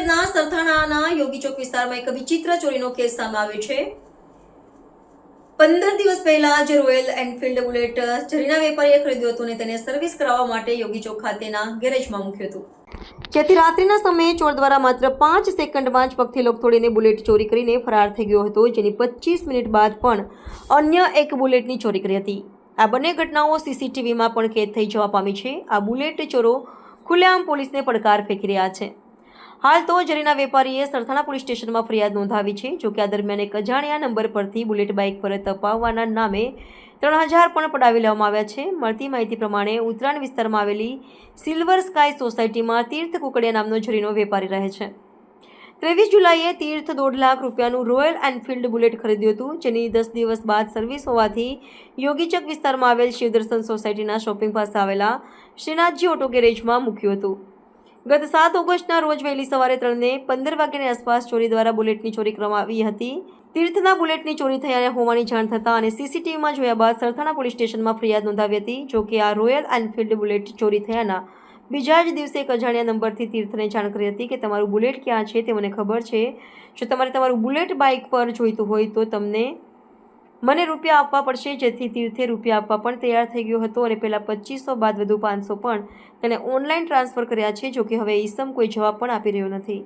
શહેરના સરથાણાના યોગી ચોક વિસ્તારમાં એક વિચિત્ર ચોરીનો કેસ સામે આવ્યો છે. પંદર દિવસ પહેલા જે રોયલ એનફિલ્ડ બુલેટ જરીના વેપારીએ ખરીદ્યું હતું અને તેને સર્વિસ કરાવવા માટે યોગી ચોક ખાતેના ગેરેજમાં મૂક્યું હતું. જેથી રાત્રિના સમયે ચોર દ્વારા માત્ર પાંચ સેકન્ડમાં જ પગથી લોક થોડીને બુલેટ ચોરી કરીને ફરાર થઈ ગયો હતો, જેની પચીસ મિનિટ બાદ પણ અન્ય એક બુલેટની ચોરી કરી હતી. આ બંને ઘટનાઓ સીસીટીવીમાં પણ કેદ થઈ જવા પામી છે. આ બુલેટ ચોરો ખુલ્લેઆમ પોલીસને પડકાર ફેંકી રહ્યા છે. હાલ તો જરીના વેપારીએ સરથાણા પોલીસ સ્ટેશનમાં ફરિયાદ નોંધાવી છે, જો કે આ દરમિયાન એક અજાણ્યા નંબર પરથી બુલેટ બાઇક પર તપાવવાના નામે ત્રણ હજાર પણ પડાવી લેવામાં આવ્યા છે. મળતી માહિતી પ્રમાણે ઉત્તરાયણ વિસ્તારમાં આવેલી સિલ્વર સ્કાય સોસાયટીમાં તીર્થ કુકડિયા નામનો જરીનો વેપારી રહે છે. ત્રેવીસ જુલાઈએ તીર્થ દોઢ લાખ રૂપિયાનું રોયલ એન્ફિલ્ડ બુલેટ ખરીદ્યું હતું, જેની દસ દિવસ બાદ સર્વિસ હોવાથી યોગીચક વિસ્તારમાં આવેલ શિવદર્શન સોસાયટીના શોપિંગ પાસે આવેલા શ્રીનાથજી ઓટો ગેરેજમાં મૂક્યું હતું. ગત સાત ઓગસ્ટના રોજ વહેલી સવારે ત્રણને પંદર વાગ્યાની આસપાસ ચોરી દ્વારા બુલેટની ચોરી કરવામાં આવી હતી. તીર્થના બુલેટની ચોરી થયા હોવાની જાણ થતાં અને સીસીટીવીમાં જોયા બાદ સરથાણા પોલીસ સ્ટેશનમાં ફરિયાદ નોંધાવી હતી, જો કે આ રોયલ એનફિલ્ડ બુલેટ ચોરી થયાના બીજા જ દિવસે એક અજાણ્યા નંબરથી તીર્થને જાણ કરી હતી કે તમારું બુલેટ ક્યાં છે તે મને ખબર છે. જો તમારે તમારું બુલેટ બાઇક પર જોઈતું હોય તો તમને મને રૂપિયા આપવા પડશે, જેથી તીર્થે રૂપિયા આપવા પણ તૈયાર થઈ ગયો હતો અને પહેલાં પચીસો, બાદ વધુ પાંચસો પણ તેને ઓનલાઈન ટ્રાન્સફર કર્યા છે, જોકે હવે ઈસમ કોઈ જવાબ પણ આપી રહ્યો નથી.